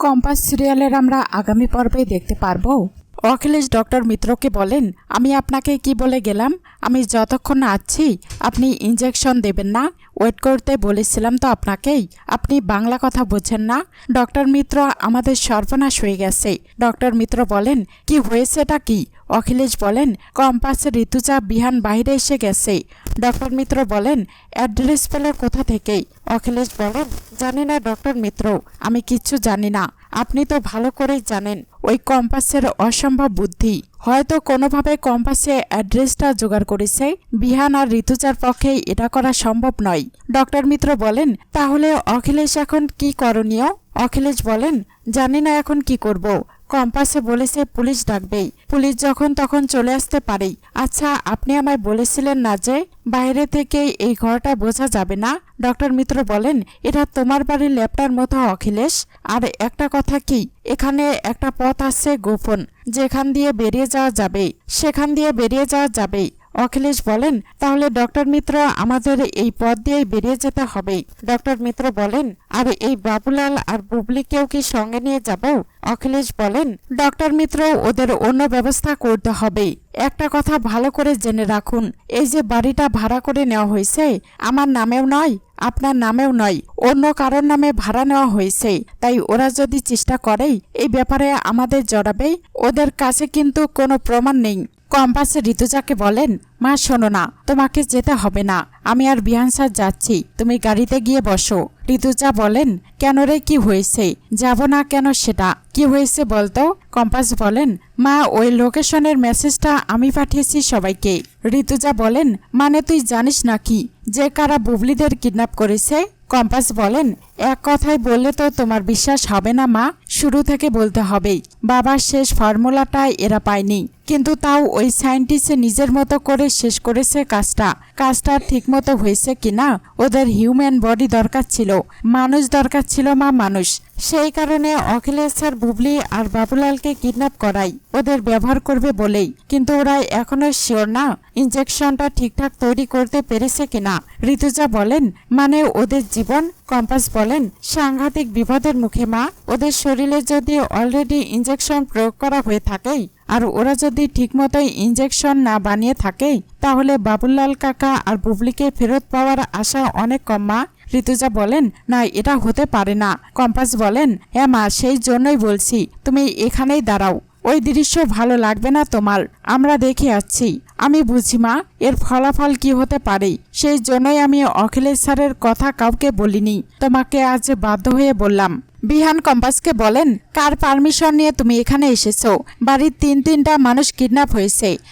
Compass সিরিয়ালের আমরা আগামী পর্বে দেখতে পারব। অখিলেশ ডক্টর মিত্রকে বলেন, আমি আপনাকে কি বলে গেলাম? আমি যতক্ষণ আছি, আপনি ইঞ্জেকশন দেবেন না। ওয়েট করতে বলেছিলাম তো আপনাকেই। আপনি বাংলা কথা বোঝেন না। ডক্টর মিত্র, আমাদের সর্বনাশ হয়ে গেছে। ডক্টর মিত্র বলেন, কি হয়েছেটা কি? অখিলেশ বলেন, কম্পাস ঋতুজা বিহান বাইরে এসে গেছে। ডক্টর মিত্র বলেন, অ্যাড্রেস পেলে কোথা থেকেই? অখিলেশ বলেন, জানি না, ডক্টর মিত্র। আমি কিচ্ছু জানি না। আপনি তো ভালো করেই জানেন, ওই কম্পাসের অসম্ভব বুদ্ধি। হয়তো কোনোভাবে কম্পাসে অ্যাড্রেসটা জোগাড় করেছে। বিহান আর ঋতুজার পক্ষে এটা করা সম্ভব নয়। ডক্টর মিত্র বলেন, তাহলে অখিলেশ এখন কি করণীয়? অখিলেশ বলেন, জানি না এখন কি করব। কম্পাসে বলেছে, পুলিশ ডাকবেই। পুলিশ যখন তখন চলে আসতে পারেই। আচ্ছা আপনি আমায় বলেছিলেন না যে বাইরে থেকে এই ঘরটা বোঝা যাবে না? ডক্টর মিত্র বলেন, এটা তোমার বাড়ির ল্যাপটার মতো, অখিলেশ। আর একটা কথা কি, এখানে একটা পথ আছে গোপন, যেখান দিয়ে বেরিয়ে যাওয়া যাবে সেখান দিয়ে বেরিয়ে যাওয়া যাবে অখিলেশ বলেন, তাহলে ডক্টর মিত্র, আমাদের এই পথ দিয়েই বেরিয়ে যেতে হবে ডক্টর মিত্র বলেন, আর এই বাবুলাল আর বুবলিকেও কি সঙ্গে নিয়ে যাব? অখিলেশ বলেন, ডক্টর মিত্র, ওদের অন্য ব্যবস্থা করতে হবে একটা কথা ভালো করে জেনে রাখুন, এই যে বাড়িটা ভাড়া করে নেওয়া হয়েছে, আমার নামেও নয়, আপনার নামেও নয়, অন্য কারোর নামে ভাড়া নেওয়া হয়েছে। তাই ওরা যদি চেষ্টা করে এই ব্যাপারে আমাদের জড়াবে ওদের কাছে কিন্তু কোনো প্রমাণ নেই। কম্পাস ঋতুজাকে বলেন, মা, শোনো না, তোমাকে যেতে হবে না, আমি আর বিহান স্যার যাচ্ছি, তুমি গাড়িতে গিয়ে বসো। ঋতুজা বলেন, কেন রে, কি হয়েছে? যাব না কেন সেটা? কি হয়েছে বলতো? কম্পাস বলেন, মা, ওই লোকেশনের মেসেজটা আমি পাঠিয়েছি সবাইকে। ঋতুজা বলেন মানে তুই জানিস নাকি যে কারা বুবলিদের কিডন্যাপ করেছে, কম্পাস বলেন, এক কথায় বললে তো তোমার বিশ্বাস হবে না মা, শুরু থেকে বলতে হবেই। বাবার শেষ ফর্মুলাটাই এরা পায়নি। কিন্তু তাও ওই সায়েন্টিস্ট নিজের মতো করে শেষ করেছে কাজটা। কাজটা ঠিকমতো হয়েছে কিনা, ওদের হিউম্যান বডি দরকার ছিল। মানুষ দরকার ছিল মা, মানুষ। সেই কারণে অখিলেশ স্যার বুবলি আর বাবুলালকে কিডন্যাপ করাই ওদের ব্যবহার করবে বলেই। কিন্তু ওরা এখনও শিওর না, ইনজেকশনটা ঠিকঠাক তৈরি করতে পেরেছে কিনা। ঋতুজা বলেন মানে ওদের জীবন? কম্পাস বলেন, সাংঘাতিক বিপদের মুখে মা, ওদের শরীরে যদি অলরেডি ইনজেকশন প্রয়োগ করা হয়ে থাকে আর ওরা যদি ঠিকমতোই ইনজেকশন না বানিয়ে থাকে, তাহলে বাবুলাল কাকা আর বুবলিকে ফেরত পাওয়ার আশা অনেক কম মা। ঋতুজা বলেন না এটা হতে পারে না। কম্পাস বলেন হ্যাঁ মা, সেই জন্যই বলছি, তুমি এখানেই দাঁড়াও। ওই দৃশ্য ভালো লাগবে না তোমার। আমরা দেখে আসছি। আমি বুঝি মা, এর ফলাফল কি হতে পারে? সেই জন্যই আমি অখিলেশ স্যারের কথা কাউকে বলিনি। তোমাকে আজ বাধ্য হয়ে বললাম। বিহান কম্পাসকে বলেন, কার পারমিশন নিয়ে তুমি এখানে এসেছ? বাড়ির তিন তিনটা মানুষ কিডন্যাপ হয়েছে।